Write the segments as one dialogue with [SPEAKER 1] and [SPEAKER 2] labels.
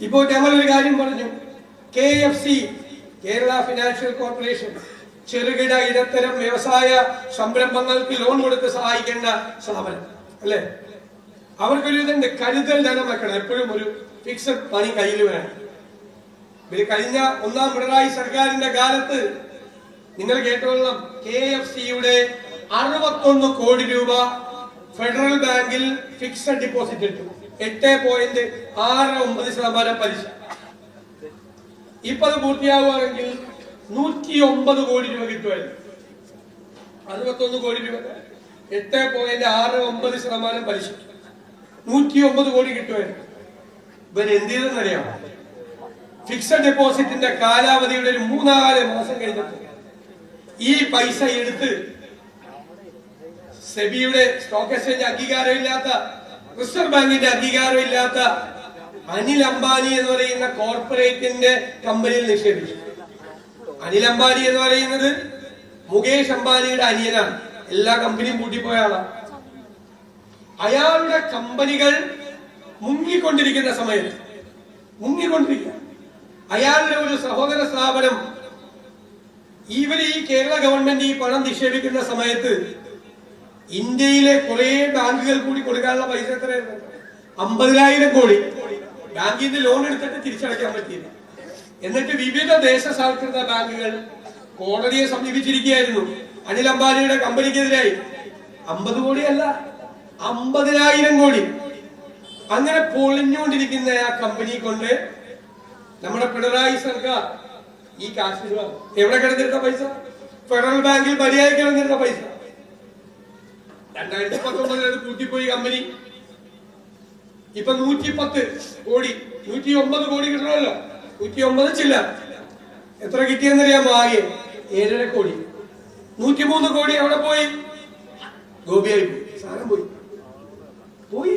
[SPEAKER 1] ഇപ്പോൾ ഞങ്ങൾ ഒരു കാര്യം പറഞ്ഞു. K F C Kerala financial corporation ചെറുകിട ഇടത്തരം വ്യവസായ സംരംഭങ്ങൾക്ക് ലോൺ കൊടുത്ത് സഹായിക്കേണ്ട സ്ഥാപനം അല്ലേ? അവർക്കൊരു ഇതുണ്ട് കരുതൽ ധനം വെക്കണം. എപ്പോഴും ഒരു ഫിക്സഡ് പണി കയ്യിൽ വേണം. ഇവർ കഴിഞ്ഞ ഒന്നാം പിണറായി സർക്കാരിന്റെ കാലത്ത് നിങ്ങൾ കേട്ടോളാം കെ എഫ് സിയുടെ അറുപത്തൊന്ന് കോടി രൂപ ഫെഡറൽ ബാങ്കിൽ ഫിക്സഡ് ഡിപ്പോസിറ്റ് ഇട്ടു. എട്ട് പോയിന്റ് ആറ് ഒമ്പത് ശതമാനം പലിശ. ഇപ്പൊ അത് പൂർത്തിയാവുകയാണെങ്കിൽ നൂറ്റി ഒമ്പത് കോടി രൂപ കിട്ടുമായിരുന്നു. അറുപത്തൊന്ന് കോടി രൂപ. എട്ട് പോയിന്റ് ആറ് ഒമ്പത് ശതമാനം പലിശ. നൂറ്റി ഒമ്പത് കോടി കിട്ടുമായിരുന്നു. ഇവർ എന്ത് ചെയ്തെന്നറിയാം ഫിക്സഡ് ഡെപ്പോസിറ്റിന്റെ കാലാവധിയുടെ ഒരു മൂന്നാൽ മാസം കഴിഞ്ഞപ്പോൾ ഈ പൈസ എടുത്ത് സെബിയുടെ സ്റ്റോക്ക് എക്സ്ചേഞ്ച് അംഗീകാരമില്ലാത്ത റിസർവ് ബാങ്കിന്റെ ഇല്ലാത്ത അനിൽ അംബാനി എന്ന് പറയുന്ന കോർപ്പറേറ്റിന്റെ കമ്പനിയിൽ നിക്ഷേപിച്ചു. അനിൽ അംബാനി എന്ന് പറയുന്നത് മുകേഷ് അംബാനിയുടെ അനിയനാണ്. എല്ലാ കമ്പനിയും കൂട്ടിപ്പോയ ആളാണ് അയാളുടെ കമ്പനികൾ മുങ്ങിക്കൊണ്ടിരിക്കുന്ന സമയത്ത് മുങ്ങിക്കൊണ്ടിരിക്കുക. അയാളുടെ ഒരു സഹോദര സ്ഥാപനം ഇവർ ഈ കേരള ഗവൺമെന്റ് ഈ പണം നിക്ഷേപിക്കുന്ന സമയത്ത് ഇന്ത്യയിലെ കുറെ ബാങ്കുകൾ കൂടി കൊടുക്കാനുള്ള പൈസ എത്രയായിരുന്നു അമ്പതിനായിരം കോടി. ബാങ്കിൽ നിന്ന് ലോൺ എടുത്തിട്ട് തിരിച്ചടയ്ക്കാൻ പറ്റിയില്ല. എന്നിട്ട് വിവിധ ദേശസാൽകൃത ബാങ്കുകൾ കോടതിയെ സമീപിച്ചിരിക്കുകയായിരുന്നു. അനിൽ അംബാനിയുടെ കമ്പനിക്കെതിരായി. അമ്പത് കോടിയല്ല അമ്പതിനായിരം കോടി. അങ്ങനെ പൊളിഞ്ഞുകൊണ്ടിരിക്കുന്ന ആ കമ്പനി കൊണ്ട് നമ്മുടെ പിണറായി സർക്കാർ ഈ കാശ് എവിടെ കിടന്നിരുന്ന പൈസ? ഫെഡറൽ ബാങ്കിൽ മര്യാദ കിടന്നിരുന്ന പൈസ. രണ്ടായിരത്തി പത്തൊമ്പതിൽ കൂട്ടിപ്പോയി കമ്പനി. ഇപ്പൊ നൂറ്റി പത്ത് കോടി നൂറ്റി ഒമ്പത് കോടി കിട്ടണമല്ലോ. നൂറ്റി ഒമ്പത് ചില്ല. എത്ര കിട്ടിയെന്നറിയാമോ ആകെ? ഏഴര കോടി. നൂറ്റി മൂന്ന് കോടി അവിടെ പോയി? ഗോപിയായി പോയി. സാധനം പോയി. പോയി.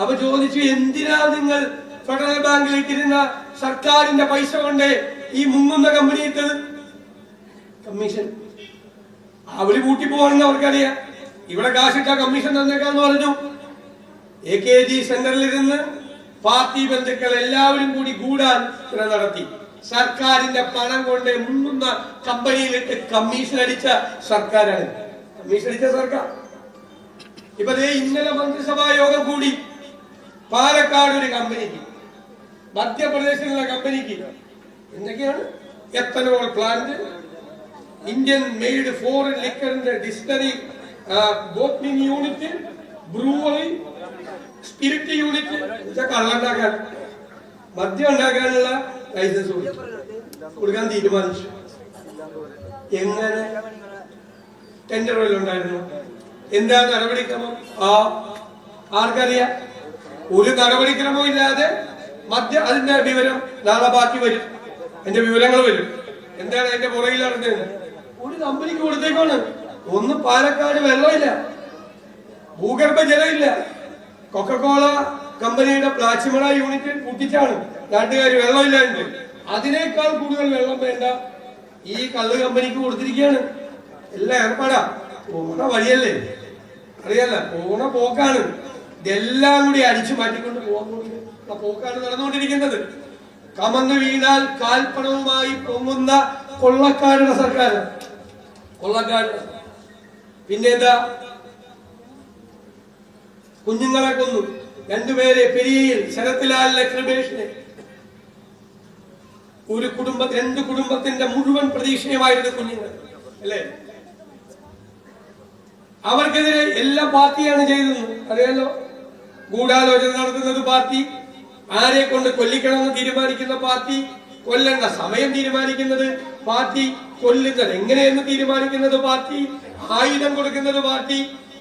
[SPEAKER 1] അപ്പൊ ചോദിച്ചു എന്തിനാ നിങ്ങൾ ഫെഡറൽ ബാങ്കിൽ ഇട്ടിരുന്ന സർക്കാരിന്റെ പൈസ കൊണ്ട് ഈ മുങ്ങുന്ന കമ്പനി ഇട്ടത്? കമ്മീഷൻ. അവർ കൂട്ടി പോവാണെന്ന് അവർക്കറിയാം. ഇവിടെ കാശിട്ട കമ്മീഷൻ തന്നേക്കാന്ന് പറഞ്ഞു. എ കെ ജി സെന്ററിലിരുന്ന് പാർട്ടി ബന്ധുക്കൾ എല്ലാവരും കൂടി കൂടാൻ നടത്തി. സർക്കാരിന്റെ പണം കൊണ്ട് മുങ്ങുന്ന കമ്പനിയിലിട്ട് കമ്മീഷൻ അടിച്ച സർക്കാരാണ്. കമ്മീഷൻ അടിച്ച സർക്കാർ. ഇപ്പൊ ഇന്നലെ മന്ത്രിസഭാ യോഗം കൂടി പാലക്കാട് ഒരു കമ്പനിക്ക് മധ്യപ്രദേശിലുള്ള കമ്പനിക്ക് എന്തൊക്കെയാണ്? Ethanol plant Indian made foreign ലിക്കറിന്റെ distillery bottling unit brewery spirit unit എന്നുവെച്ചാൽ കള്ളുണ്ടാക്കാൻ. മദ്യം ഉണ്ടാക്കാനുള്ള ലൈസൻസ് കൊടുക്കാൻ തീരുമാനിച്ചു. എങ്ങനെ? ടെൻഡർ ഉണ്ടായിരുന്നു? എന്താ നടപടിക്രമം? ആ ആർക്കറിയാം. ഒരു നടപടിക്രമവും ഇല്ലാതെ മധ്യ അതിന്റെ വിവരം നാളെ ബാക്കി വരും. എന്റെ വിവരങ്ങൾ വരും. എന്താണ് എന്റെ പുറകിൽ നടന്നത്? ഒരു കമ്പനിക്ക് കൊടുത്തേക്കാണ് ഒന്ന് പാലക്കാട് വെള്ളമില്ല. ഭൂഗർഭ ജലമില്ല. കൊക്കക്കോള കമ്പനിയുടെ പ്ലാച്ചിമട യൂണിറ്റ് പൂട്ടിച്ചാണ് നാട്ടുകാർ വെള്ളമില്ലാണ്ട്. അതിനേക്കാൾ കൂടുതൽ വെള്ളം വേണ്ട ഈ കള്ള് കമ്പനിക്ക് കൊടുത്തിരിക്കുകയാണ്. എല്ലാം ഏർപ്പാടാ. പോണ വഴിയല്ലേ? അറിയല്ല പോണ പോക്കാണ്. ഇതെല്ലാം കൂടി അടിച്ചു മാറ്റിക്കൊണ്ട് പോകാൻ പോകുന്ന പോക്കാണ് നടന്നുകൊണ്ടിരിക്കുന്നത്. കമന്ന് വീണാൽ കാൽപ്പണവുമായി പൊങ്ങുന്ന കൊള്ളക്കാരുടെ സർക്കാർ കൊള്ളക്കാരുടെ പിന്നെന്താ? കുഞ്ഞുങ്ങളെ കൊന്നു. രണ്ടുപേരെ പെരിയയിൽ ശരത്ലാലിനെ കൃപേഷിനെ ഒരു കുടുംബ രണ്ട് കുടുംബത്തിന്റെ മുഴുവൻ പ്രതീക്ഷയുമായിരുന്നു കുഞ്ഞുങ്ങൾ അല്ലേ? അവർക്കെതിരെ എല്ലാ പാർട്ടിയാണ് ചെയ്തത്. അറിയാലോ? ഗൂഢാലോചന നടത്തുന്നത് പാർട്ടി ആരെ കൊണ്ട് കൊല്ലിക്കണമെന്ന് തീരുമാനിക്കുന്ന പാർട്ടി കൊല്ലേണ്ട സമയം തീരുമാനിക്കുന്നത് പാർട്ടി കൊല്ലുന്നത് എങ്ങനെയെന്ന് തീരുമാനിക്കുന്നത് പാർട്ടി ആയുധം കൊടുക്കുന്നത് പാർട്ടി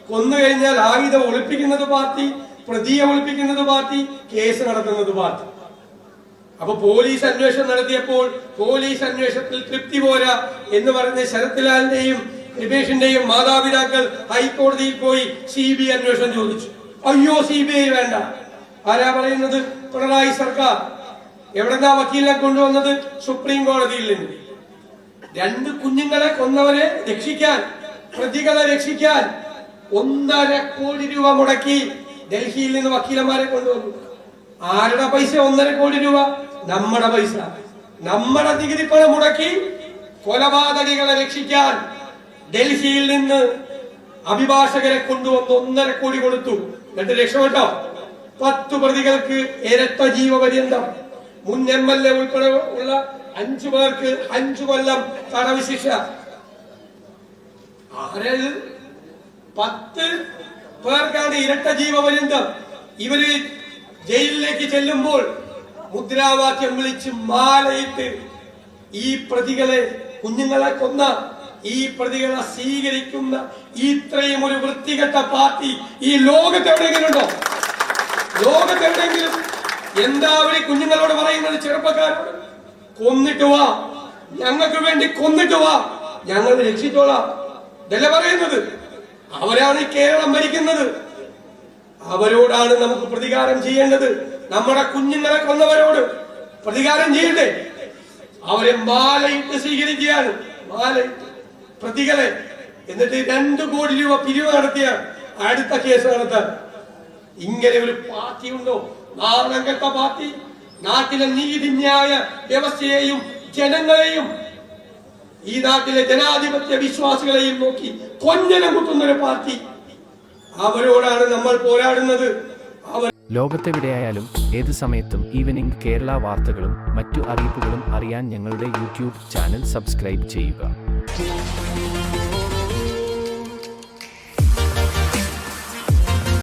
[SPEAKER 1] കൊന്നു കഴിഞ്ഞാൽ ആയുധം ഒളിപ്പിക്കുന്നത് പാർട്ടി പ്രതിയെ ഒളിപ്പിക്കുന്നത് പാർട്ടി കേസ് നടത്തുന്നത് പാർട്ടി. അപ്പൊ പോലീസ് അന്വേഷണം നടത്തിയപ്പോൾ പോലീസ് അന്വേഷണത്തിൽ തൃപ്തി പോരാ എന്ന് പറഞ്ഞ് ശരത്ലാലിന്റെയും രമേഷിന്റെയും മാതാപിതാക്കൾ ഹൈക്കോടതിയിൽ പോയി സി ബി അന്വേഷണം ചോദിച്ചു. അയ്യോ സി ബി ഐ വേണ്ട. ആരാ പറയുന്നത്? പിണറായി സർക്കാർ. എവിടെന്നാ വക്കീലിനെ കൊണ്ടുവന്നത്? സുപ്രീം കോടതിയിൽ നിന്ന്. രണ്ട് കുഞ്ഞുങ്ങളെ കൊന്നവരെ രക്ഷിക്കാൻ പ്രതികളെ രക്ഷിക്കാൻ ഒന്നര കോടി രൂപ മുടക്കി ഡൽഹിയിൽ നിന്ന് വക്കീലന്മാരെ കൊണ്ടുവന്നു. ആരുടെ പൈസ? ഒന്നര കോടി രൂപ. നമ്മുടെ പൈസ. നമ്മുടെ നികുതി പണം മുടക്കി കൊലപാതകികളെ രക്ഷിക്കാൻ ഡൽഹിയിൽ നിന്ന് അഭിഭാഷകരെ കൊണ്ടുവന്ന് ഒന്നര കോടി കൊടുത്തു. എന്നിട്ട് രക്ഷപ്പെട്ടോ പത്തു പ്രതികൾക്ക് ഇരട്ട ജീവപര്യന്തം. മുൻ എം എൽ എ ഉൾപ്പെടെ ഉള്ള അഞ്ചു പേർക്ക് അഞ്ചു കൊല്ലം തടവ് ശിക്ഷ. ആരത് പത്ത് പേർക്കാണ് ഇരട്ട ജീവപര്യന്തം. ഇവർ ജയിലിലേക്ക് ചെല്ലുമ്പോൾ മുദ്രാവാക്യം വിളിച്ച് മാലയിട്ട് ഈ പ്രതികളെ കുഞ്ഞുങ്ങളെ കൊന്ന ഈ പ്രതികളെ സ്വീകരിക്കുന്ന ഇത്രയും ഒരു വൃത്തികെട്ട പാർട്ടി ഈ ലോകത്ത് എവിടെയെങ്കിലും ഉണ്ടോ ലോകത്ത് എവിടെയെങ്കിലും? എന്താ അവർ കുഞ്ഞുങ്ങളോട് പറയുന്നത് ചെറുപ്പക്കാരോട് കൊന്നിട്ട് വാ. ഞങ്ങൾക്ക് വേണ്ടി കൊന്നിട്ട് വാ. ഞങ്ങൾ രക്ഷിച്ചോളാം. ഇതല്ല പറയുന്നത്? അവരാണ് കേരളം ഭരിക്കുന്നത്. അവരോടാണ് നമുക്ക് പ്രതികാരം ചെയ്യേണ്ടത്. നമ്മുടെ കുഞ്ഞുങ്ങളെ കൊന്നവരോട് പ്രതികാരം ചെയ്യണ്ടേ അവരെ മാലയിട്ട് സ്വീകരിക്കുകയാണ്. മാലയിട്ട്. പ്രതികളെ. എന്നിട്ട് രണ്ടു കോടി രൂപ പിരിവ് നടത്തിയ അടുത്ത കേസ് നടത്താൻ. ഇങ്ങനെ ഒരു പാർട്ടി ഉണ്ടോ? നാണം പാർട്ടി. നാട്ടിലെ നീതിന്യായ വ്യവസ്ഥയെയും ജനങ്ങളെയും ഈ നാട്ടിലെ ജനാധിപത്യ വിശ്വാസികളെയും നോക്കി കൊഞ്ഞനം കുത്തുന്നൊരു പാർട്ടി. അവരോടാണ് നമ്മൾ പോരാടുന്നത്.
[SPEAKER 2] ലോകത്തെവിടെയായാലും ഏത് സമയത്തും ഈവനിംഗ് കേരള വാർത്തകളും മറ്റു അറിയിപ്പുകളും അറിയാൻ ഞങ്ങളുടെ യൂട്യൂബ് ചാനൽ സബ്സ്ക്രൈബ് ചെയ്യുക.